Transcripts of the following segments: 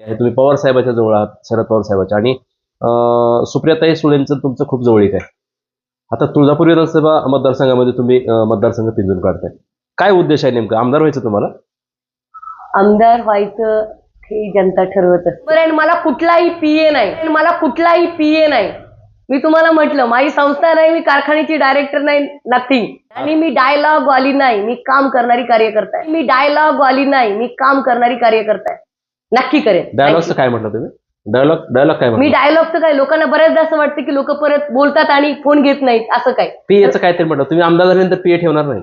आहे. तुम्ही पवार साहेबाच्या जवळ आहात शरद पवार साहेबाच्या. आणि सुप्रियाताई सुळेंचं तुमचं खूप जवळीक आहे. आता तुळजापूर विधानसभा मतदारसंघामध्ये तुम्ही मतदारसंघ पिंजून काढताय. काय उद्देश आहे नेमकं? आमदार व्हायचं तुम्हाला? आमदार व्हायचं हे जनता ठरवत असते. आणि मला कुठलाही पीए नाही. मला कुठलाही पीए नाही. मी तुम्हाला म्हटलं माझी संस्था नाही मी कारखान्याची डायरेक्टर नाही नथिंग आणि मी डायलॉग वाली नाही मी काम करणारी कार्यकर्ता आहे. मी डायलॉग वाली नाही मी काम करणारी कार्यकर्ता आहे. नक्की करेन. डायलॉगचं काय म्हटलं तुम्ही? डायलॉग डायलॉग काय मी डायलॉगचं काय लोकांना बऱ्याचदा असं वाटतं की लोक परत बोलतात आणि फोन घेत नाहीत असं काय. पीएचं काहीतरी म्हटलं. तुम्ही आमदार झाल्यानंतर पीए ठेवणार नाही.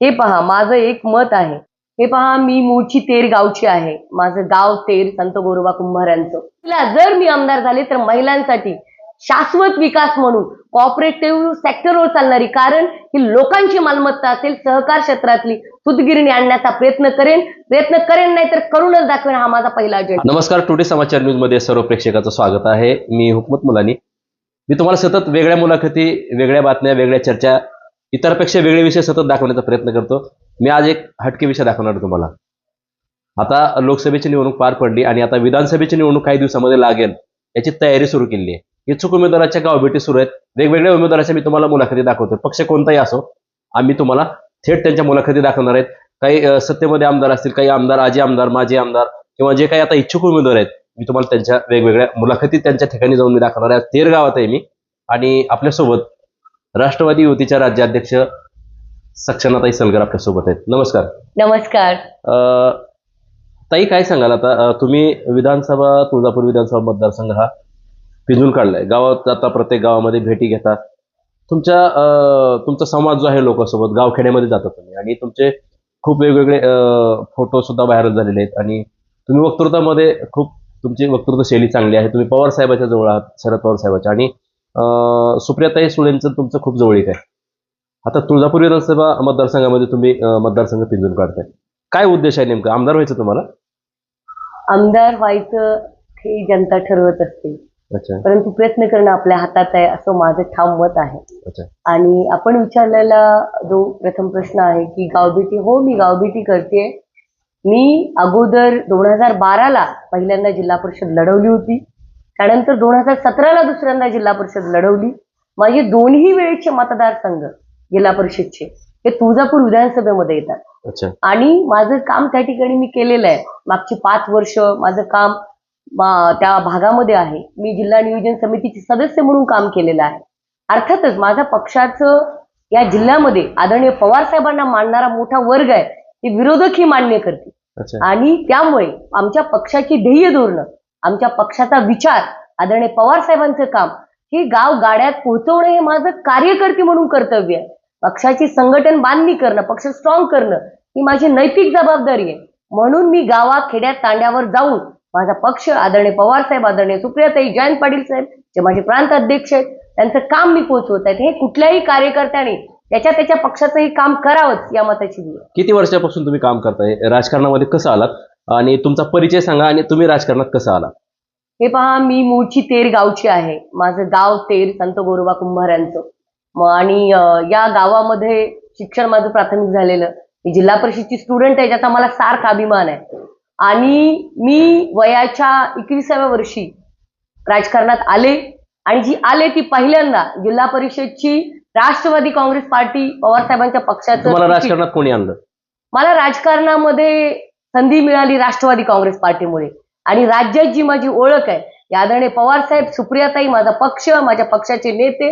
हे पहा माझं एक मत आहे. हे पहा मी मूळची तेर गावची आहे. माझं गाव तेर संत गोरोबा कुंभारांचं. तिला जर मी आमदार झाले तर महिलांसाठी शाश्वत विकास म्हणून कॉपरेटिव्ह सेक्टरवर चालणारी कारण ही लोकांची मालमत्ता असेल सहकार क्षेत्रातली सुतगिरणी आणण्याचा प्रयत्न करेन. प्रयत्न करेन नाही तर करूनच दाखवेन हा माझा पहिला अजेंडा नमस्कार टुडे समाचार न्यूजमध्ये सर्व प्रेक्षकाचं स्वागत आहे. मी हुकमत मुलानी. मी तुम्हाला सतत वेगळ्या मुलाखती वेगळ्या बातम्या वेगळ्या चर्चा इतरपेक्षा वेगळे विषय सतत दाखवण्याचा प्रयत्न करतो. मी आज एक हटके विषय दाखवणार तुम्हाला. आता लोकसभेची निवडणूक पार पडली आणि आता विधानसभेची निवडणूक काही दिवसामध्ये लागेल याची तयारी सुरू केली आहे. इच्छुक उमेदवाराच्या गावभेटी सुरू आहेत. वेगवेगळ्या उमेदवाराच्या मी तुम्हाला मुलाखती दाखवतो. पक्ष कोणताही असो आम्ही तुम्हाला थेट त्यांच्या मुलाखती दाखवणार आहेत. काही सत्तेमध्ये आमदार असतील काही आमदार आजी आमदार माजी आमदार किंवा जे काही आता इच्छुक उमेदवार आहेत मी तुम्हाला त्यांच्या वेगवेगळ्या मुलाखती त्यांच्या ठिकाणी जाऊन मी दाखवणार आहे. तेर गावात आहे मी. आणि आपल्यासोबत राष्ट्रवादी युतीच्या राज्याध्यक्ष सक्षनाताई सलगर आपल्यासोबत आहेत. नमस्कार. नमस्कार. अं, ताई काय सांगाल आता? तुम्ही विधानसभा तुळजापूर विधानसभा मतदारसंघ हा पिंजून काढलाय. गावात आता प्रत्येक गावामध्ये भेटी घेता तुमच्या तुमचा संवाद जो आहे लोकांसोबत गावखेड्यामध्ये जाता तुम्ही. आणि तुमचे खूप वेगवेगळे फोटो सुद्धा व्हायरल झालेले आहेत. आणि तुम्ही वक्तृत्वामध्ये खूप तुमची वक्तृत्व शैली चांगली आहे. तुम्ही पवार साहेबाच्या जवळ आहात शरद पवार साहेबाच्या. आणि सुप्रियाताई सुळेंचं तुमचं खूप जवळीक आहे. आता तुळजापूर विधानसभा मतदारसंघामध्ये तुम्ही मतदारसंघ पिंजून काढताय. काय उद्देश आहे नेमकं? आमदार व्हायचं तुम्हाला? आमदार व्हायचं हे जनता ठरवत असते. परंतु प्रयत्न करणं आपल्या हातात आहे असं माझं ठाम मत आहे आणि आपण विचारलेला जो प्रथम प्रश्न आहे की गावभेटी हो मी गावभेटी करते मी अगोदर दोन हजार बाराला पहिल्यांदा जिल्हा परिषद लढवली होती. त्यानंतर दोन हजार सतराला दुसऱ्यांदा जिल्हा परिषद लढवली. माझे दोन्ही वेळेचे मतदारसंघ जिल्हा परिषदचे हे तुळजापूर विधानसभेमध्ये येतात. आणि माझं काम त्या ठिकाणी मी केलेलं आहे. मागची पाच वर्ष माझं काम त्या भागामध्ये आहे. मी जिल्हा नियोजन समितीचे सदस्य म्हणून काम केलेलं आहे. अर्थातच माझ्या पक्षाचं या जिल्ह्यामध्ये आदरणीय पवार साहेबांना मानणारा मोठा वर्ग आहे ते विरोधक ही मान्य अच्छा. आणि त्यामुळे आमच्या पक्षाची ध्येय धोरणं आमच्या पक्षाचा विचार आदरणीय पवार साहेबांचं काम हे गाव गाड्यात पोहोचवणं हे माझं कार्यकर्ते म्हणून कर्तव्य आहे. पक्षाची संघटन बांधणी करणं पक्ष स्ट्रॉंग करणं ही माझी नैतिक जबाबदारी आहे. म्हणून मी गावात खेड्यात तांड्यावर जाऊन माझा पक्ष आदरणीय पवार साहेब आदरणीय सुप्रियाताई जयंत पाटील साहेब जे माझे प्रांत अध्यक्ष आहेत त्यांचं काम मी पोहोचवत आहेत हे कुठल्याही कार्यकर्त्याने त्याच्या त्याच्या पक्षाचंही काम करावंच या मताची मी आहे. किती वर्षापासून तुम्ही काम करताय? राजकारणामध्ये कसं आलात? आणि तुमचा परिचय सांगा आणि तुम्ही राजकारणात कसं आलात? हे पहा मी मूळची तेर गावची आहे. माझं गाव तेर संत गोरोबा कुंभारांचं म- आणि या गावामध्ये शिक्षण माझं प्राथमिक झालेलं. मी जिल्हा परिषदची स्टुडंट आहे ज्याचा मला सार्थ अभिमान आहे. आणि मी वयाच्या एकविसाव्या वर्षी राजकारणात आले आणि जी आले ती पहिल्यांदा जिल्हा परिषदची राष्ट्रवादी काँग्रेस पार्टी पवार साहेबांच्या पक्षाचं तिकीट- राजकारणात कोणी आणलं? मला राजकारणामध्ये संधी मिळाली राष्ट्रवादी काँग्रेस पार्टीमुळे. आणि राज्यात जी माझी ओळख आहे या आदरणीय पवार साहेब सुप्रियाताई माझा पक्ष माझ्या पक्षाचे नेते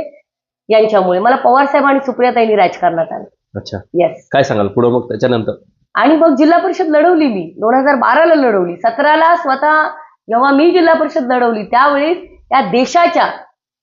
यांच्यामुळे मला पवार साहेब आणि सुप्रियाताईंनी राजकारणात आलं अच्छा. येस काय सांगाल? पुढं मग त्याच्यानंतर. आणि मग जिल्हा परिषद लढवली मी. दोन हजार बाराला लढवली. सतराला स्वतः जेव्हा मी जिल्हा परिषद लढवली त्यावेळेस या देशाच्या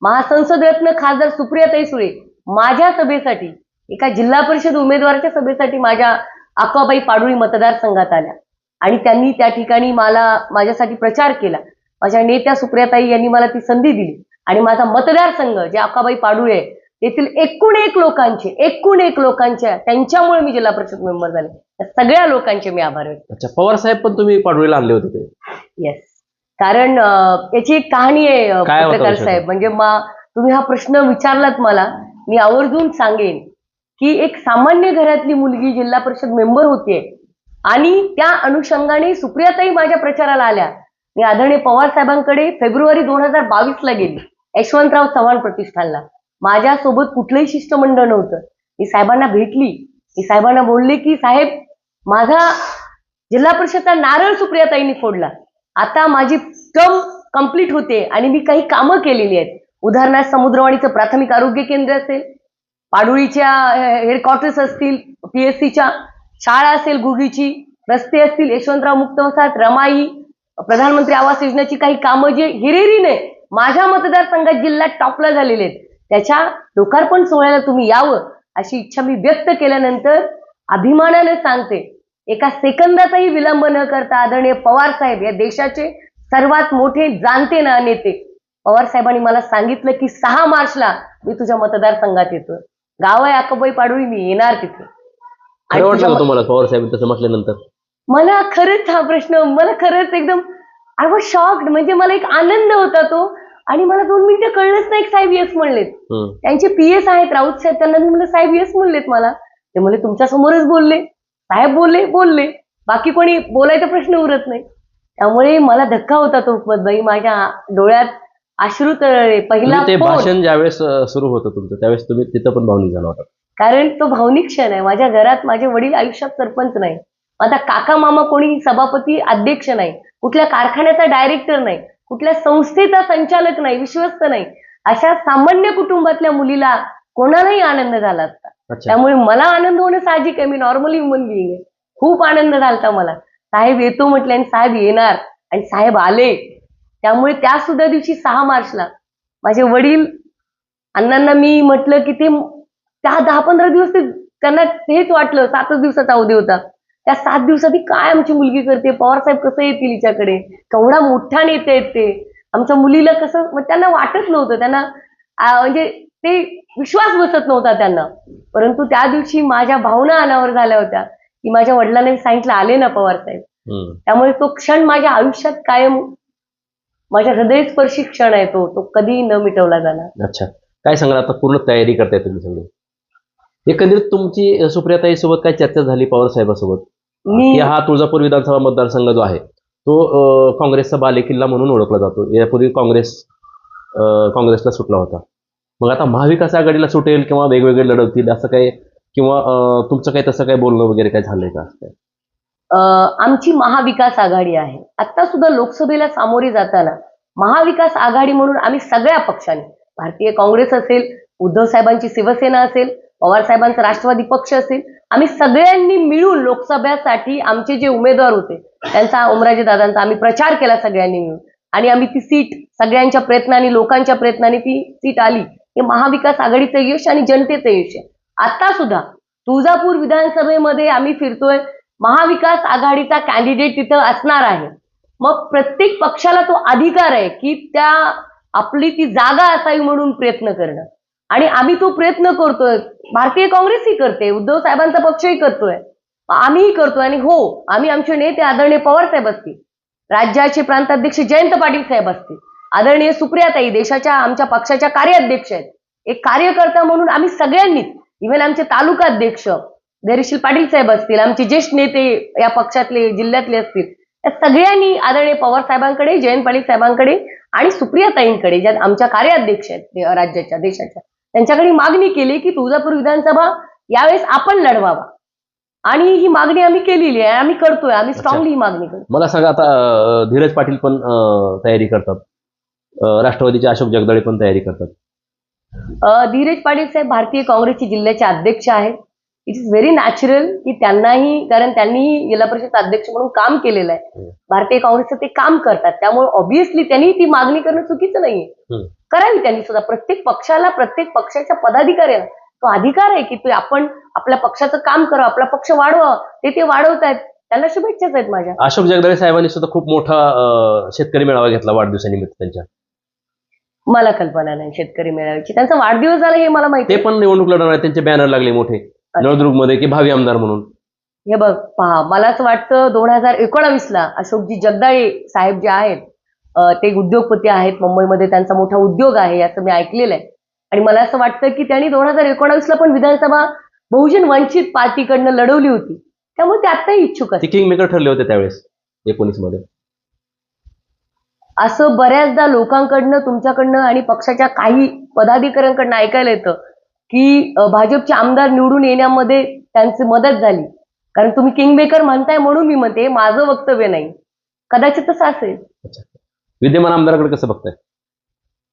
महासंसद रत्न खासदार सुप्रियाताई सुळे माझ्या सभेसाठी एका जिल्हा परिषद उमेदवाराच्या सभेसाठी माझ्या अक्काबाई पाडुळी मतदारसंघात आल्या. आणि त्यांनी त्या ठिकाणी मला माझ्यासाठी प्रचार केला. माझ्या नेत्या सुप्रियाताई यांनी मला ती संधी दिली. आणि माझा मतदारसंघ जे अक्काबाई पाडुळे तेथील एकूण एक लोकांचे एकूण एक लोकांच्या त्यांच्यामुळे मी जिल्हा परिषद मेंबर झाले. त्या सगळ्या लोकांचे मी आभार व्यक्त अच्छा पवार साहेब पण तुम्ही पाडवीला आणले होते ते. येस कारण अं, याची एक कहाणी आहे अं, काय होतं पत्रकार विषय? साहेब. म्हणजे मा तुम्ही हा प्रश्न विचारलात मला मी आवर्जून सांगेन की एक सामान्य घरातली मुलगी जिल्हा परिषद मेंबर होतीये आणि त्या अनुषंगाने सुप्रियाताई माझ्या प्रचाराला आल्या. मी आदरणीय पवार साहेबांकडे फेब्रुवारी दोन हजार बावीस ला गेली यशवंतराव चव्हाण प्रतिष्ठानला. माझ्यासोबत कुठलंही शिष्टमंडळ नव्हतं. मी साहेबांना भेटली. मी साहेबांना बोलले की साहेब माझा जिल्हा परिषदचा नारळ सुप्रियाताईंनी फोडला. आता माझी टर्म कंप्लीट होते आणि मी काही कामं केलेली आहेत. उदाहरणार्थ समुद्रवाणीचं प्राथमिक आरोग्य केंद्र असेल पाडुळीच्या हेडक्वार्टर्स असतील पीएससीच्या शाळा असेल गुगीची रस्ते असतील यशवंतराव मुक्त वसाहत रमाई प्रधानमंत्री आवास योजनेची काही कामं जे हिरेरीने माझ्या मतदारसंघात जिल्ह्यात टॉपला झालेले आहेत. त्याच्या लोकार्पण सोहळ्याला तुम्ही यावं अशी इच्छा मी व्यक्त केल्यानंतर अभिमानाने सांगते एका सेकंदाचाही विलंब न करता आदरणीय पवार साहेब या देशाचे सर्वात मोठे जाणते ना नेते. पवार साहेबांनी मला सांगितलं की सहा मार्चला मी तुझ्या मतदारसंघात येतो गाव आहे अकबाई पाडोळी मी येणार तिथे. तुम्हाला पवार साहेब तसं म्हटल्यानंतर? मला खरंच हा प्रश्न मला खरंच एकदम आय वॉज शॉक्ड म्हणजे मला एक आनंद होता तो. आणि मला दोन मिनिटं कळलंच नाही साहेब येस म्हणलेत. त्यांचे पी एस आहेत राऊत साहेब त्यांना म्हणलं साहेब येस म्हणलेत मला. ते म्हणले तुमच्या समोरच बोलले. साहेब बोलले बोलले. बाकी कोणी बोलायचा प्रश्न उरत नाही. त्यामुळे मला धक्का होता तो हुकमतबाई माझ्या डोळ्यात अश्रू तळले. पहिला म्हणजे ते. भाषण ज्यावेळेस सुरू होतं तुमचं त्यावेळेस तुम्ही तिथं पण भावनिक झाला होता. कारण तो भावनिक क्षण आहे. माझ्या घरात माझे वडील आयुष्यात सरपंच नाही. माझा काका मामा कोणी सभापती अध्यक्ष नाही. कुठल्या कारखान्याचा डायरेक्टर नाही. कुठल्या संस्थेचा संचालक नाही विश्वस्त नाही. अशा सामान्य कुटुंबातल्या मुलीला कोणालाही आनंद झाला असता. त्यामुळे मला आनंद होणं साहजिक आहे. मी नॉर्मली ह्युमन बिईंग आहे. खूप आनंद झालता मला. साहेब येतो म्हटले आणि साहेब येणार आणि साहेब आले. त्यामुळे त्या सुद्धा दिवशी सहा मार्चला माझे वडील अण्णांना मी म्हटलं की ते त्या दहा पंधरा दिवस ते त्यांना हेच वाटलं सातच दिवसाचा अवधी होता. त्या सात दिवसात काय आमची मुलगी करते? पवार साहेब कसं येतील हिच्याकडे? केवढा मोठा नेते आहेत ते. आमच्या मुलीला कसं मग त्यांना वाटत नव्हतं. त्यांना म्हणजे ते विश्वास बसत नव्हता त्यांना. परंतु त्या दिवशी माझ्या भावना अनावर झाल्या होत्या. की माझ्या वडिलांना सांगितलं आले ना पवार साहेब. हम्म. त्यामुळे तो क्षण माझ्या आयुष्यात कायम माझ्या हृदयस्पर्शी क्षण आहे तो. तो कधी न मिटवला जाणार. अच्छा. काय सांगाल? आता पूर्ण तयारी करताय तुम्ही सगळे. एकंदरीत तुमची सुप्रियाताई सोबत काय चर्चा झाली पवार साहेबांसोबत? की हा तुळजापूर विधानसभा मतदारसंघ जो आहे तो काँग्रेसचा बालेकिल्ला म्हणून ओळखला जातो. यापूर्वी काँग्रेस काँग्रेसला सुटला होता. मग आता महाविकास आघाडीला सुटेल किंवा वेगवेगळे लढवतील असं काही किंवा तुमचं काही तसं काही बोलणं वगैरे काय झालंय का? असं आमची महाविकास आघाडी आहे. आता सुद्धा लोकसभेला सामोरे जाताना महाविकास आघाडी म्हणून आम्ही सगळ्या पक्षांनी भारतीय काँग्रेस असेल उद्धव साहेबांची शिवसेना असेल पवार साहेबांचा राष्ट्रवादी पक्ष असेल आम्ही सगळ्यांनी मिळून लोकसभेसाठी आमचे जे उमेदवार होते त्यांचा उमराजे दादांचा आम्ही प्रचार केला सगळ्यांनी मिळून. आणि आम्ही ती सीट सगळ्यांच्या प्रयत्नाने लोकांच्या प्रयत्नाने ती सीट आली. हे महाविकास आघाडीचं यश आणि जनतेचं यश आहे. आता सुद्धा तुळजापूर विधानसभेमध्ये आम्ही फिरतोय. महाविकास आघाडीचा कॅन्डिडेट तिथं असणार आहे. मग प्रत्येक पक्षाला तो अधिकार आहे की त्या आपली ती जागा असावी म्हणून प्रयत्न करणं. आणि आम्ही तो प्रयत्न करतोय. भारतीय काँग्रेसही करते उद्धव साहेबांचा पक्षही करतोय. आम्हीही करतोय आणि हो आम्ही आमचे नेते आदरणीय पवार साहेब असतील राज्याचे प्रांताध्यक्ष जयंत पाटील साहेब असतील आदरणीय सुप्रियाताई देशाच्या आमच्या पक्षाच्या कार्याध्यक्ष आहेत. एक कार्यकर्ता म्हणून आम्ही सगळ्यांनीच इव्हन आमचे तालुका अध्यक्ष धैर्यशील पाटील साहेब असतील आमचे ज्येष्ठ नेते या पक्षातले जिल्ह्यातले असतील या सगळ्यांनी आदरणीय पवार साहेबांकडे जयंत पाटील साहेबांकडे आणि सुप्रियाताईंकडे ज्या आमच्या कार्याध्यक्ष आहेत राज्याच्या देशाच्या त्यांच्याकडे मागणी केली की तुळजापूर विधानसभा यावेळेस आपण लढवावा. आणि ही मागणी आम्ही केलेली आहे आम्ही करतोय आम्ही स्ट्रॉंगली ही मागणी करतो मला सांगा आता अं, धीरज पाटील पण अं, तयारी करतात. अं, राष्ट्रवादीचे अशोक जगदाळे पण तयारी करतात. अ, धीरज पाटील साहेब भारतीय काँग्रेसचे जिल्ह्याचे अध्यक्ष आहेत. इट इज व्हेरी नॅचरल की त्यांनाही कारण त्यांनीही जिल्हा परिषद अध्यक्ष म्हणून काम केलेलं आहे. हम्म. भारतीय काँग्रेसचं ते काम करतात. त्यामुळे ऑब्व्हियसली त्यांनी ती मागणी करणं चुकीचं नाहीये. हम्म. करावी त्यांनी सुद्धा. प्रत्येक पक्षाला प्रत्येक पक्षाच्या पदाधिकाऱ्याला तो अधिकार आहे की आपण आपल्या पक्षाचं काम करावं आपला पक्ष वाढवावं. ते ते वाढवत आहेत त्यांना शुभेच्छाच आहेत माझ्या. अशोक जगदाळे साहेबांनी सुद्धा खूप मोठा शेतकरी मेळावा घेतला वाढदिवसानिमित्त त्यांच्या. मला कल्पना नाही शेतकरी मेळाव्याची. त्यांचा वाढदिवस झाला हे मला माहिती ते पण निवडणूक लढवणार आहेत, त्यांचे बॅनर लागले मोठे. नळदुर्गमध्ये की भावी आमदार म्हणून. हे बघ पहा मला असं वाटतं दोन हजार एकोणावीस ला अशोकजी जगदाळे साहेब जे आहेत ते उद्योगपती आहेत मुंबईमध्ये त्यांचा मोठा उद्योग आहे असं मी ऐकलेलं आहे. आणि मला असं वाटतं की त्यांनी दोन हजार एकोणावीस ला पण विधानसभा बहुजन वंचित पार्टीकडनं लढवली होती. त्यामुळे ते आत्ताही इच्छुक ते असतील. किंग मेकर ठरले होते त्यावेळेस एकोणीसमध्ये असं बऱ्याचदा लोकांकडनं तुमच्याकडनं आणि पक्षाच्या काही पदाधिकाऱ्यांकडनं ऐकायला येतं की भाजपचे आमदार निवडून येण्यामध्ये त्यांची मदत झाली. कारण तुम्ही किंगमेकर म्हणताय म्हणून मी म्हणते माझं वक्तव्य नाही. कदाचित तसं असेल. विद्यमान आमदाराकडे कसं बघताय?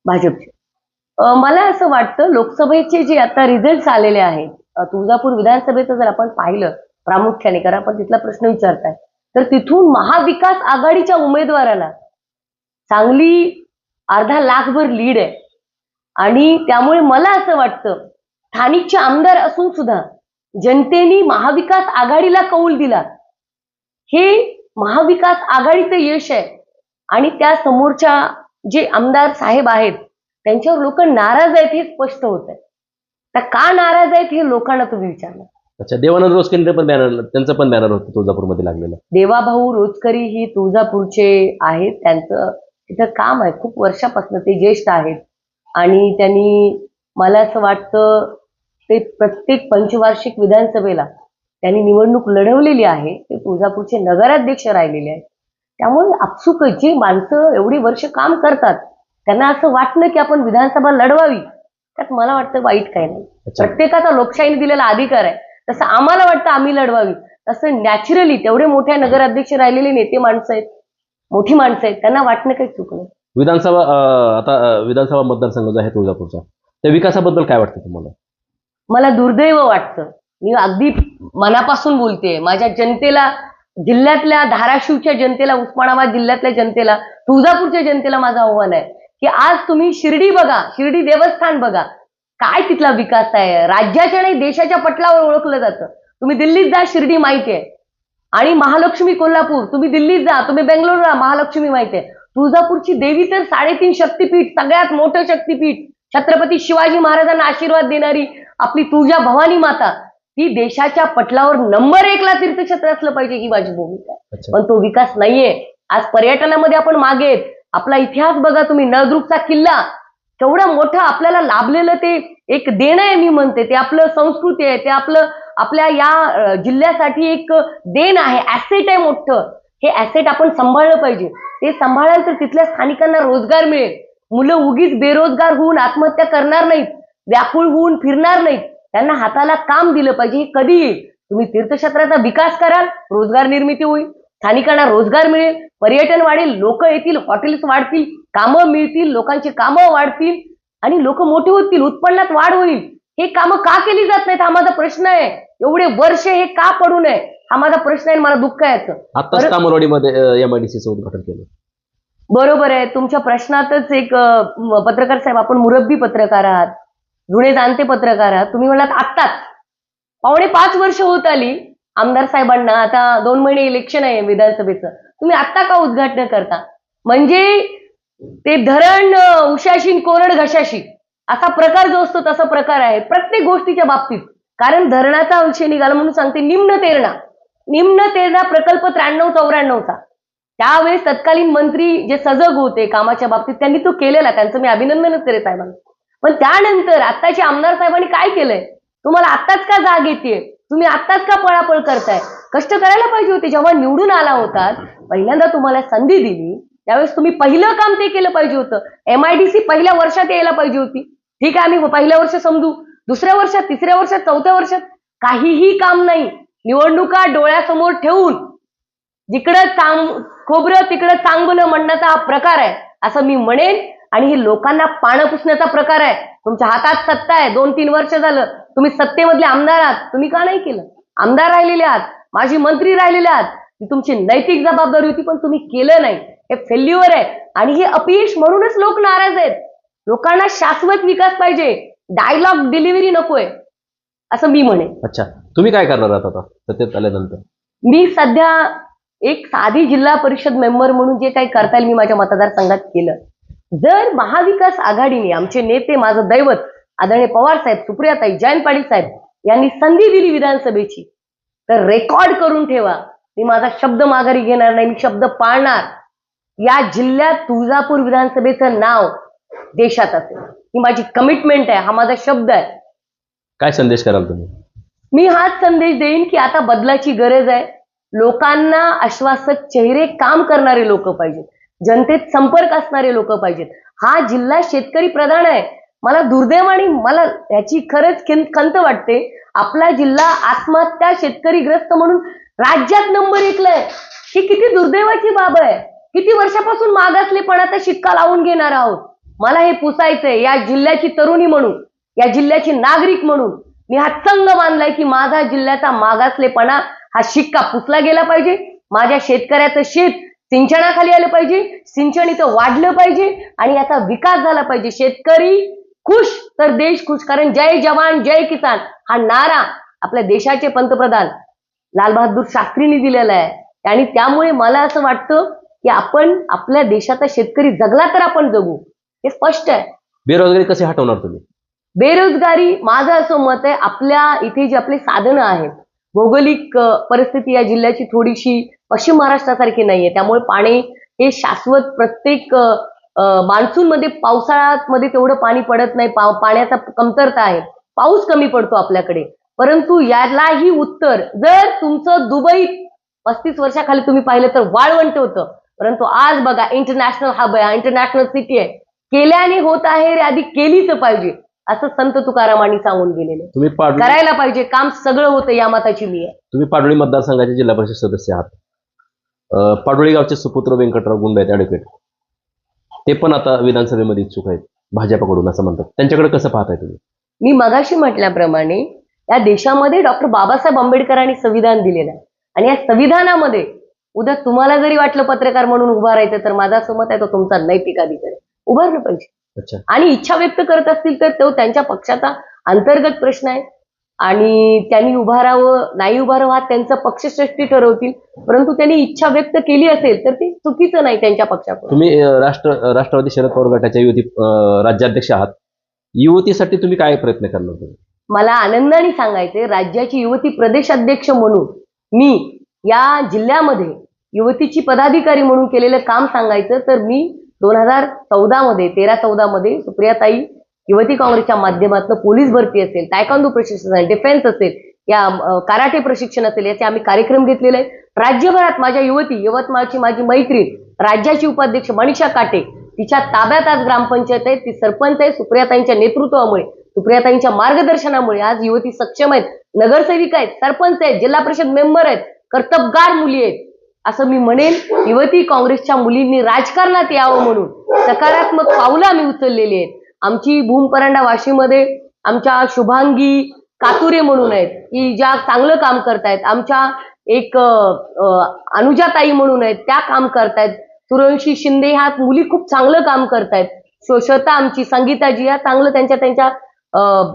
भाजपचे मला असं वाटतं लोकसभेचे जे आता रिझल्ट आलेले आहेत तुळजापूर विधानसभेचं जर आपण पाहिलं प्रामुख्याने कारण आपण तिथला प्रश्न विचारताय तर तिथून महाविकास आघाडीच्या उमेदवाराला चांगली अर्धा लाखभर लीड आहे. आणि त्यामुळे मला असं वाटतं स्थानिकचे आमदार असून सुद्धा जनतेने महाविकास आघाडीला कौल दिला. हे महाविकास आघाडीचं यश आहे. आणि त्या समोरच्या जे आमदार साहेब आहेत त्यांच्यावर लोक नाराज आहेत हे स्पष्ट होत आहे. तर का नाराज आहेत हे लोकांना तुम्ही विचारलं. अच्छा देवानंद रोजकेंद्र पण बॅनर त्यांचं पण बॅनर होतं तुळजापूरमध्ये लागलेलं. देवाभाऊ रोजकरी ही तुळजापूरचे आहेत त्यांचं तिथं काम आहे खूप वर्षापासून ते ज्येष्ठ आहेत. आणि त्यांनी मला असं वाटतं ते प्रत्येक पंचवार्षिक विधानसभेला त्यांनी निवडणूक लढवलेली आहे ते तुळजापूरचे नगराध्यक्ष राहिलेले आहेत. त्यामुळे आपसुक जी माणसं एवढी वर्ष काम करतात. त्यांना असं वाटलं की आपण विधानसभा लढवावी. त्यात मला वाटतं वाईट काही नाही. प्रत्येकाचा लोकशाहीने दिलेला अधिकार आहे. तसं आम्हाला वाटतं आम्ही लढवावी. तसं नॅचरली तेवढे मोठ्या नगराध्यक्ष राहिलेले नेते माणसं आहेत. मोठी माणसं आहेत. त्यांना वाटणं काही चूक नाही. विधानसभा आता विधानसभा मतदारसंघ जो आहे तुळजापूरचा त्या विकासाबद्दल काय वाटतं तुम्हाला? मला दुर्दैव वाटतं. मी अगदी मनापासून बोलते माझ्या जनतेला जिल्ह्यातल्या धाराशिवच्या जनतेला उस्मानाबाद जिल्ह्यातल्या जनतेला तुळजापूरच्या जनतेला माझं आव्हान आहे की आज तुम्ही शिर्डी बघा शिर्डी देवस्थान बघा. काय तिथला विकास आहे? राज्याच्या नाही देशाच्या पटलावर ओळखलं जातं. तुम्ही दिल्लीत जा शिर्डी माहिती आहे. आणि महालक्ष्मी कोल्हापूर तुम्ही दिल्लीत जा तुम्ही बेंगलोरला महालक्ष्मी माहिती आहे. तुळजापूरची देवी तर साडेतीन शक्तीपीठ सगळ्यात मोठं शक्तीपीठ. छत्रपती शिवाजी महाराजांना आशीर्वाद देणारी आपली तुळजा भवानी माता. ती देशाच्या पटलावर नंबर एकला तीर्थक्षेत्र असलं पाहिजे ही माझी भूमिका आहे. पण तो विकास नाहीये. आज पर्यटनामध्ये आपण मागे. आपला इतिहास बघा तुम्ही नळदुर्गचा किल्ला. केवढं मोठं आपल्याला लाभलेलं ते एक देणं आहे मी म्हणते. ते आपलं संस्कृती आहे. ते आपलं आपल्या या जिल्ह्यासाठी एक देण आहे. ऍसेट आहे मोठं. हे ऍसेट आपण सांभाळलं पाहिजे. ते सांभाळाल तर तिथल्या स्थानिकांना रोजगार मिळेल. मुलं उगीच बेरोजगार होऊन आत्महत्या करणार नाहीत. व्याकुळ होऊन फिरणार नाहीत. त्यांना हाताला काम दिलं पाहिजे. हे कधी येईल तुम्ही तीर्थक्षेत्राचा विकास कराल रोजगार निर्मिती होईल स्थानिकांना रोजगार मिळेल पर्यटन वाढेल लोक येतील हॉटेल्स वाढतील कामं मिळतील लोकांची कामं वाढतील आणि लोक मोठे होतील उत्पन्नात वाढ होईल. हे कामं का केली जात नाहीत? हा माझा प्रश्न आहे. एवढे वर्ष हे का पडू नये? हा माझा प्रश्न आहे मला दुःख आहे. तामरवाडीमध्ये एमआयडीसीचं उद्घाटन केलं. बरोबर आहे. तुमच्या प्रश्नातच एक पत्रकार साहेब आपण मुरब्बी पत्रकार आहात. जुने जाणते पत्रकार आहात. तुम्ही म्हणालात आत्ताच. पावणे पाच वर्ष होत आली. आमदार साहेबांना आता दोन महिने इलेक्शन आहे विधानसभेचं. तुम्ही आत्ता का उद्घाटन करता? म्हणजे ते धरण उशाशीन कोरड घशाशी असा प्रकार जो असतो तसा प्रकार आहे प्रत्येक गोष्टीच्या बाबतीत. कारण धरणाचा अंश निघाला म्हणून सांगते निम्न तेरणा. निम्न तेरणा प्रकल्प त्र्याण्णव चौऱ्याण्णवचा. त्यावेळेस तत्कालीन मंत्री जे सजग होते कामाच्या बाबतीत त्यांनी तो केलेला. त्यांचं मी अभिनंदनच करे साहेबांना. पण त्यानंतर आत्ताच्या आमदार साहेबांनी काय केलंय? तुम्हाला आत्ताच का जाग येते तुम्ही आत्ताच का पळापळ करताय? कष्ट करायला पाहिजे होते. जेव्हा निवडून आला होता पहिल्यांदा तुम्हाला संधी दिली. त्यावेळेस तुम्ही पहिलं काम ते केलं पाहिजे होतं. एमआयडीसी पहिल्या वर्षात यायला पाहिजे होती. ठीक आहे आम्ही पहिल्या वर्ष समजू. दुसऱ्या वर्षात तिसऱ्या वर्षात चौथ्या वर्षात काहीही काम नाही. निवडणुका डोळ्यासमोर ठेवून जिकडं चांग खोबरं तिकडं चांगलं म्हणण्याचा हा प्रकार आहे असं मी म्हणेन. आणि हे लोकांना पानं पुसण्याचा प्रकार आहे. तुमच्या हातात सत्ता आहे. दोन तीन वर्ष झालं. तुम्ही सत्तेमधले आमदार आहात. तुम्ही का नाही केलं? आमदार राहिलेले आहात. माजी मंत्री राहिलेले आहात. ती तुमची नैतिक जबाबदारी होती पण तुम्ही केलं नाही. हे फेल्युअर आहे. आणि हे अपयश म्हणूनच लोक नाराज आहेत. लोकांना शाश्वत विकास पाहिजे. डायलॉग डिलिव्हरी नकोय. असं मी म्हणेन. अच्छा. तुम्ही काय करणार आहात आता? सत्तेत आल्यानंतर? मी सध्या एक साधी जिल्हा परिषद मेंबर म्हणून जे काही करता येईल मी माझ्या मतदारसंघात केलं. जर महाविकास आघाडीने आमचे नेते माझं दैवत आदरणीय पवार साहेब सुप्रियाताई जयंत पाटील साहेब यांनी संधी दिली विधानसभेची तर रेकॉर्ड करून ठेवा. मी माझा शब्द माघारी घेणार नाही मी शब्द पाळणार. या जिल्ह्यात तुळजापूर विधानसभेचं नाव देशात असेल. ही माझी कमिटमेंट आहे हा माझा शब्द आहे. काय संदेश कराल तुम्ही? मी हाच संदेश देईन की आता बदलाची गरज आहे. लोकांना आश्वासक चेहरे काम करणारे लोक पाहिजेत. जनतेत संपर्क असणारे लोक पाहिजेत. हा जिल्हा शेतकरी प्रधान आहे. मला दुर्दैव आणि मला याची खरंच खंत वाटते. आपला जिल्हा आत्महत्या शेतकरी ग्रस्त म्हणून राज्यात नंबर एकला आहे. ही किती दुर्दैवाची बाब आहे. किती वर्षापासून मागासलेपणाचा शिक्का लावून घेणार आहोत. मला हे पुसायचंय या जिल्ह्याची तरुणी म्हणून या जिल्ह्याची नागरिक म्हणून. मी हा संघ मानलाय की माझा जिल्ह्याचा मागासलेपणा हा शिक्का पुसला गेला पाहिजे. माझ्या शेतकऱ्याचं शेत सिंचनाखाली आलं पाहिजे सिंचन इथं वाढलं पाहिजे आणि याचा विकास झाला पाहिजे. शेतकरी खुश तर देश खुश. कारण जय जवान जय किसान हा नारा आपल्या देशाचे पंतप्रधान लालबहादूर शास्त्रींनी दिलेला आहे. आणि त्यामुळे मला असं वाटतं की आपण आपल्या देशाचा शेतकरी जगला तर आपण जगू. हे स्पष्ट आहे. बेरोजगारी कशी हटवणार तुम्ही? बेरोजगारी माझं असं मत आहे आपल्या इथे जी आपली साधनं आहेत भौगोलिक परिस्थिती या जिल्ह्याची थोडीशी पश्चिम महाराष्ट्रासारखी नाहीये. त्यामुळे पाणी हे शाश्वत प्रत्येक मान्सून मध्ये पावसाळ्यामध्ये तेवढं पाणी पडत नाही. पाव- पाण्याचा कमतरता आहे. पाऊस कमी पडतो आपल्याकडे. परंतु यालाही उत्तर जर तुमचं दुबईत पस्तीस वर्षाखाली तुम्ही पाहिलं तर वाळवंट होतं. परंतु आज बघा इंटरनॅशनल हब आहे इंटरनॅशनल सिटी आहे. केल्याने होत आहे रे आधी केलीच पाहिजे. असं संत तुकारामांनी सांगून गेलेले तुम्ही करायला पाहिजे. काम सगळं होतं या मताची मी आहे. तुम्ही पाडोळी मतदारसंघाचे जिल्हा परिषद सदस्य आहात. पाडोळी गावचे सुपुत्र व्यंकटराव गुंड आहेत ॲडव्होकेट ते पण आता विधानसभेमध्ये इच्छुक आहेत भाजपाकडून असं म्हणतात. त्यांच्याकडे कसं पाहताय तुम्ही? मी मगाशी म्हटल्याप्रमाणे या देशामध्ये डॉक्टर बाबासाहेब आंबेडकरांनी संविधान दिलेलं आहे. आणि या संविधानामध्ये उद्या तुम्हाला जरी वाटलं पत्रकार म्हणून उभा राहायचं तर माझा असं मत आहे तो तुमचा नैतिक अधिकार आहे. उभारलं पाहिजे. अच्छा. आणि इच्छा व्यक्त करत असतील तर तो त्यांच्या पक्षाचा अंतर्गत प्रश्न आहे. आणि त्यांनी उभारावं नाही उभारावं हा त्यांचा पक्षश्रेष्ठी ठरवतील. परंतु त्यांनी इच्छा व्यक्त केली असेल तर ते चुकीचं नाही त्यांच्या पक्षाकडून. तुम्ही राष्ट्र राष्ट्रवादी शरद पवार गटाच्या युवती राज्याध्यक्ष आहात. युवतीसाठी तुम्ही काय प्रयत्न करणार तुम्ही मला आनंदाने सांगायचे राज्याची युवती प्रदेश अध्यक्ष म्हणून मी या जिल्ह्यामध्ये युवतीची पदाधिकारी म्हणून केलेलं काम सांगायचं तर मी दोन हजार चौदा मध्ये तेरा चौदा मध्ये सुप्रियाताई युवती काँग्रेसच्या माध्यमातून पोलीस भरती असेल टायकांदो प्रशिक्षण असेल डिफेन्स असेल या कराटे प्रशिक्षण असेल याचे आम्ही कार्यक्रम घेतलेले आहे राज्यभरात माझ्या युवती यवतमाळची माझी मैत्रीण राज्याची उपाध्यक्ष मनीषा काटे तिच्या ताब्यात आज ग्रामपंचायत आहे ती सरपंच आहे सुप्रियाताईंच्या नेतृत्वामुळे सुप्रियाताईंच्या मार्गदर्शनामुळे आज युवती सक्षम आहेत. नगरसेविका आहेत सरपंच आहेत जिल्हा परिषद मेंबर आहेत कर्तबगार मुली आहेत. असं मी म्हणेन युवती काँग्रेसच्या मुलींनी राजकारणात यावं म्हणून सकारात्मक पावलं आम्ही उचललेली आहेत. आमची भूमपरांडा वाशीमध्ये आमच्या शुभांगी कातुरे म्हणून आहेत. की ज्या चांगलं काम करतायत. आमच्या एक अनुजाताई म्हणून आहेत. त्या काम करतायत. सूर्यवंशी शिंदे ह्या मुली खूप चांगलं काम करतायत. श्वेता आमची संगीताजी या चांगलं त्यांच्या त्यांच्या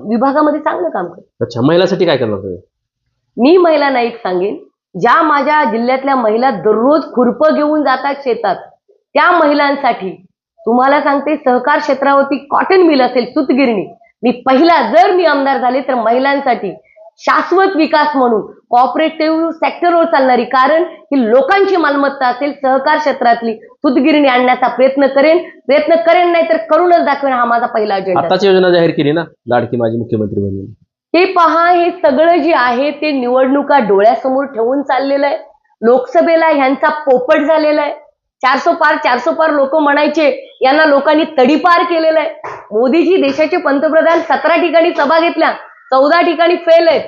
विभागामध्ये चांगलं काम करतात. अच्छा महिलासाठी काय करणार तुम्ही? मी महिला नाईक सांगेन. ज्या माझ्या जिल्ह्यातल्या महिला दररोज खुरपं घेऊन जातात शेतात त्या महिलांसाठी तुम्हाला सांगते सहकार क्षेत्रावरती कॉटन मिल असेल सूतगिरणी. मी पहिला जर मी आमदार झाले तर महिलांसाठी शाश्वत विकास म्हणून कॉपरेटिव्ह सेक्टरवर चालणारी कारण ही लोकांची मालमत्ता असेल सहकार क्षेत्रातली सूतगिरणी आणण्याचा प्रयत्न करेन. प्रयत्न करेन नाही तर करूनच दाखवेन हा माझा पहिला अजेंडा आताच योजना जाहीर केली ना? लाडकी माझी मुख्यमंत्री म्हणून हे पहा हे सगळं जे आहे ते निवडणुका डोळ्यासमोर ठेवून चाललेलं आहे. लोकसभेला ह्यांचा पोपट झालेला आहे. चारसो पार चारसो पार लोक म्हणायचे. यांना लोकांनी तडीपार केलेलं आहे. मोदीजी देशाचे पंतप्रधान सतरा ठिकाणी सभा घेतल्या. चौदा ठिकाणी फेल आहेत.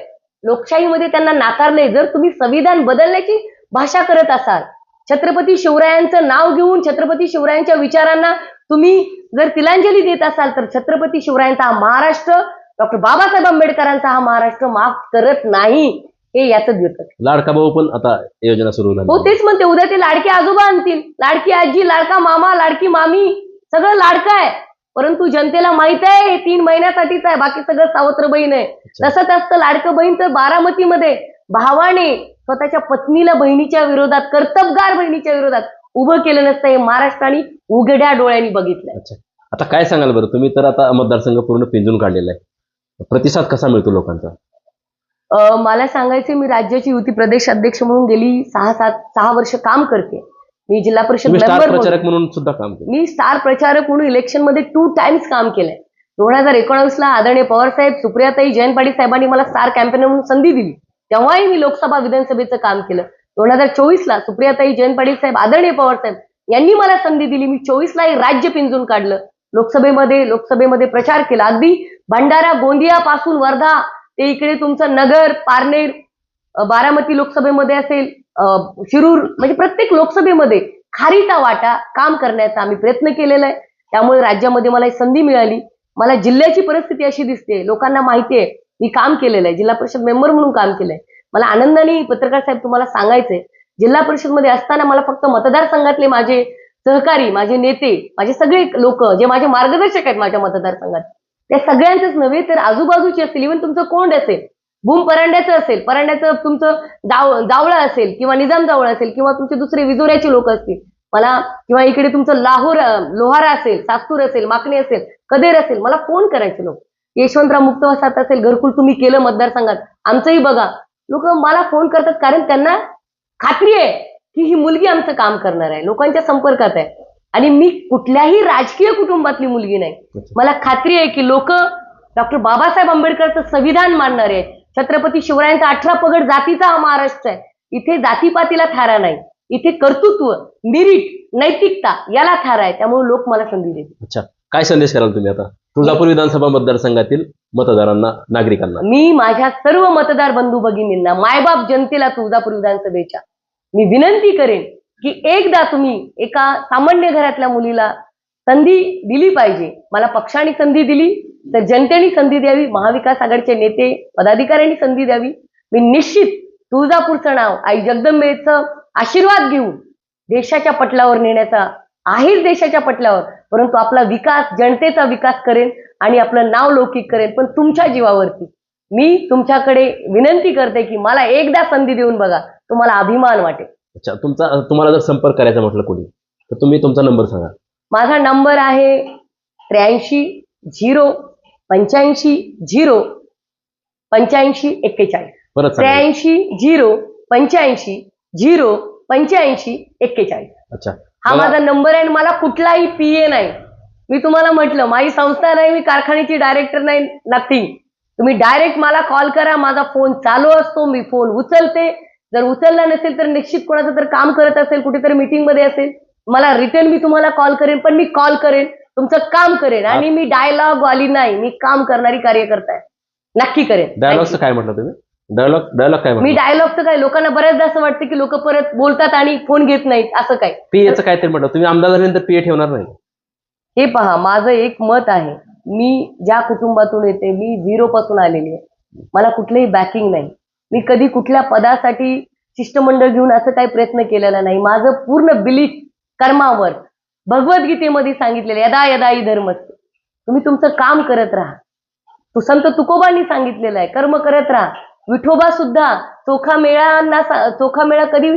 लोकशाहीमध्ये त्यांना नाकारले जर तुम्ही संविधान बदलण्याची भाषा करत असाल छत्रपती शिवरायांचं नाव घेऊन छत्रपती शिवरायांच्या विचारांना तुम्ही जर तिलांजली देत असाल तर छत्रपती शिवरायांचा हा महाराष्ट्र डॉक्टर बाबासाहेब आंबेडकरांचा हा महाराष्ट्र माफ करत नाही. हे याचं द्योतक लाडका भाऊ पण आता योजना सुरू हो झाली तेच म्हणते उद्या ते लाडके आजोबा आणतील. लाडकी आजी लाडका मामा लाडकी मामी सगळं लाडकं आहे. परंतु जनतेला माहीत आहे हे तीन महिन्यासाठीच आहे बाकी सगळं सावत्र बहीण आहे तसंच असतं लाडकं बहीण तर बारामतीमध्ये भावाने स्वतःच्या पत्नीला बहिणीच्या विरोधात कर्तबगार बहिणीच्या विरोधात उभं केलं नसतं हे महाराष्ट्राने उघड्या डोळ्यांनी बघितलंय. अच्छा. आता काय सांगाल बरं? तुम्ही तर आता मतदारसंघ पूर्ण पिंजून काढलेला आहे. प्रतिसाद कसा मिळतो लोकांचा? मला सांगायचे मी राज्याची युती प्रदेश अध्यक्ष म्हणून गेली सहा सात सहा वर्ष काम करते. मी जिल्हा परिषद प्रचारक म्हणून सुद्धा काम केलं. मी स्टार प्रचारक म्हणून इलेक्शनमध्ये टू टाइम्स काम केलंय. दोन हजार एकोणावीसला आदरणीय पवार साहेब सुप्रियाताई जयंत पाटील साहेबांनी मला स्टार कॅम्पेनर म्हणून संधी दिली. तेव्हाही मी लोकसभा विधानसभेचं काम केलं. दोन हजार चोवीसला सुप्रियाताई जयंत पाटील साहेब आदरणीय पवार साहेब यांनी मला संधी दिली. मी चोवीसला राज्य पिंजून काढलं. लोकसभेमध्ये लोकसभेमध्ये प्रचार केला. अगदी भंडारा गोंदिया पासून वर्धा ते इकडे तुमचं नगर पारनेर बारामती लोकसभेमध्ये असेल शिरूर म्हणजे प्रत्येक लोकसभेमध्ये खारीचा वाटा काम करण्याचा आम्ही प्रयत्न केलेला आहे. त्यामुळे राज्यामध्ये मला ही संधी मिळाली. मला जिल्ह्याची परिस्थिती अशी दिसते लोकांना माहिती आहे मी काम केलेलं आहे जिल्हा परिषद मेंबर म्हणून काम केलंय. मला आनंदाने पत्रकार साहेब तुम्हाला सांगायचंय जिल्हा परिषदमध्ये असताना मला फक्त मतदारसंघातले माझे सहकारी माझे नेते माझे सगळे लोक जे माझे मार्गदर्शक आहेत माझ्या मतदारसंघात त्या सगळ्यांचंच नव्हे तर आजूबाजूचे असतील इव्हन तुमचं कोंड असेल भूम परांड्याचं असेल परांड्याचं तुमचं जाव जावळं असेल किंवा निजाम जावळं असेल किंवा तुमचे दुसरे विजोऱ्याचे लोक असतील मला किंवा इकडे तुमचं लाहोर लोहारा असेल सास्तूर असेल माकणी असेल कदेर असेल मला फोन करायचे लोक? यशवंतराव मुक्तवसात असेल घरकुल तुम्ही केलं मतदारसंघात आमचंही बघा. लोक मला फोन करतात कारण त्यांना खात्री आहे की ही मुलगी आमचं काम करणार आहे लोकांच्या संपर्कात आहे. आणि मी कुठल्याही राजकीय कुटुंबातली मुलगी नाही. मला खात्री आहे की लोक डॉक्टर बाबासाहेब आंबेडकरचं संविधान मानणारे आहेत. छत्रपती शिवरायांचा अठरा पगड जातीचा हा महाराष्ट्र आहे. इथे जातीपातीला थारा नाही. इथे कर्तृत्व मिरिट नैतिकता याला थारा आहे. त्यामुळे लोक मला संधी देतील. अच्छा. काय संदेश कराल तुम्ही आता? तुळजापूर विधानसभा मतदारसंघातील मतदारांना नागरिकांना? मी माझ्या सर्व मतदार बंधू भगिनींना मायबाप जनतेला तुळजापूर विधानसभेच्या मी विनंती करेन की एकदा तुम्ही एका सामान्य घरातल्या मुलीला संधी दिली पाहिजे. मला पक्षाने संधी दिली तर जनतेने संधी द्यावी महाविकास आघाडीचे नेते पदाधिकाऱ्यांनी संधी द्यावी. मी निश्चित तुळजापूरचं नाव आई जगदंबेचं आशीर्वाद घेऊन देशाच्या पटलावर नेण्याचा आहेच देशाच्या पटलावर परंतु आपला विकास जनतेचा विकास करेन आणि आपलं नाव लौकिक करेन पण तुमच्या जीवावरती. मी तुमच्याकडे विनंती करते की मला एकदा संधी देऊन बघा तुम्हाला अभिमान वाटेल. अच्छा तुमचा तुम्हाला जर संपर्क करायचा म्हटलं कोणी तर तुम्ही तुमचा नंबर सांगा. माझा नंबर आहे त्र्याऐंशी झिरो पंच्याऐंशी झिरो पंच्याऐंशी एक्केचाळीस. परत सांगा. त्र्याऐंशी झिरो पंच्याऐंशी झिरो पंच्याऐंशी एक्केचाळीस. अच्छा. हा मला- माझा नंबर आहे आणि मला कुठलाही पीए नाही. मी तुम्हाला म्हटलं माझी संस्था नाही मी कारखान्याची डायरेक्टर नाही नथिंग तुम्ही डायरेक्ट मला कॉल करा माझा फोन चालू असतो मी फोन उचलते. जर उचलला नसेल तर निश्चित कोणाचं तर काम करत असेल कुठेतरी मीटिंगमध्ये असेल. मला रिटर्न मी तुम्हाला कॉल करेन पण मी कॉल करेन तुमचं काम करेन आणि मी डायलॉग वाली नाही. मी काम करणारी कार्यकर्ता आहे. नक्की करेन. डायलॉगचं काय म्हटलं तुम्ही? डायलॉग डायलॉग काय मी डायलॉगचं काय लोकांना बऱ्याचदा असं वाटतं की लोक परत बोलतात आणि फोन घेत नाहीत असं काय. पीएचं काय तरी म्हटलं. तुम्ही आमदार झाल्यानंतर पीए ठेवणार नाही. हे पहा माझं एक मत आहे. मी ज्या कुटुंबातून येते मी झिरो पासून आलेली आहे. मला कुठलंही बॅकिंग नाही. मी कधी कुठल्या पदासाठी शिष्टमंडळ घेऊन असं काही प्रयत्न केलेला नाही. माझं पूर्ण बिलीफ कर्मावर भगवद्गीतेमध्ये सांगितलेलं यदा यदा ही धर्म तुम्ही तुमचं काम करत राहा. तू संत तुकोबांनी सांगितलेलं आहे कर्म करत राहा. विठोबा सुद्धा चोखा मेळांना चोखा मेळा कधी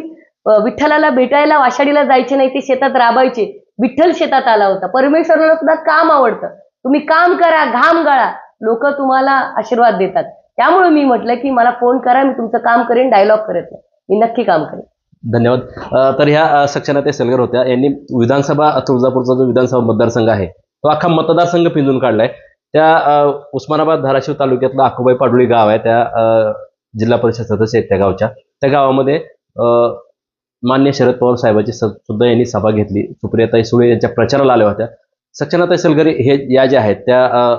विठ्ठलाला भेटायला वाशाडीला जायचे नाही ते शेतात राबायचे. विठ्ठल शेतात आला होता. परमेश्वराला सुद्धा काम आवडतं. तुम्ही काम करा घाम गळा. लोक तुम्हाला आशीर्वाद देतात. त्यामुळे मी म्हटलं की मला फोन करा मी तुमचं काम करेन डायलॉग करत नाही मी नक्की काम करेन. धन्यवाद. तर ह्या अं, सक्षनाताई सलगर होत्या. यांनी विधानसभा तुळजापूरचा जो विधानसभा मतदारसंघ आहे तो अख्खा मतदारसंघ पिंजून काढलाय. त्या उस्मानाबाद धाराशिव तालुक्यातलं अकोबाई पाडुळी गाव आहे. त्या अं, जिल्हा परिषद सदस्य आहेत त्या गावच्या. त्या गावामध्ये अं, मान्य शरद पवार साहेबांची सुद्धा यांनी सभा घेतली. सुप्रियाताई सुळे यांच्या प्रचाराला आल्या होत्या. सक्षनाताई सलगर हे या ज्या आहेत त्या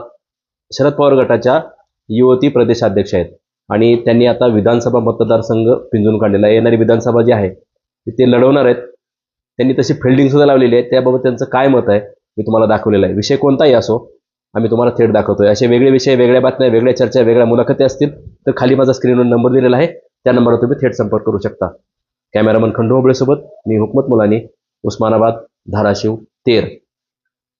शरद पवार गटाच्या युवती प्रदेशाध्यक्ष आहेत. आणि त्यांनी आता विधानसभा मतदारसंघ पिंजून काढलेला आहे. येणारी विधानसभा जी आहे ते लढवणार आहेत. त्यांनी तशी फिल्डिंग सुद्धा लावलेली आहे. त्याबाबत त्यांचं काय मत आहे मी तुम्हाला दाखवलेलं आहे. विषय कोणताही असो आम्ही तुम्हाला थेट दाखवतोय. असे वेगळे विषय वेगळ्या बातम्या वेगळ्या चर्चा वेगळ्या मुलाखती असतील तर खाली माझा स्क्रीनवर नंबर दिलेला आहे. त्या नंबरवर तुम्ही थेट संपर्क करू शकता. कॅमेरामन खंडू होबळेसोबत मी हुकमत मुलानी उस्मानाबाद धाराशिव तेर.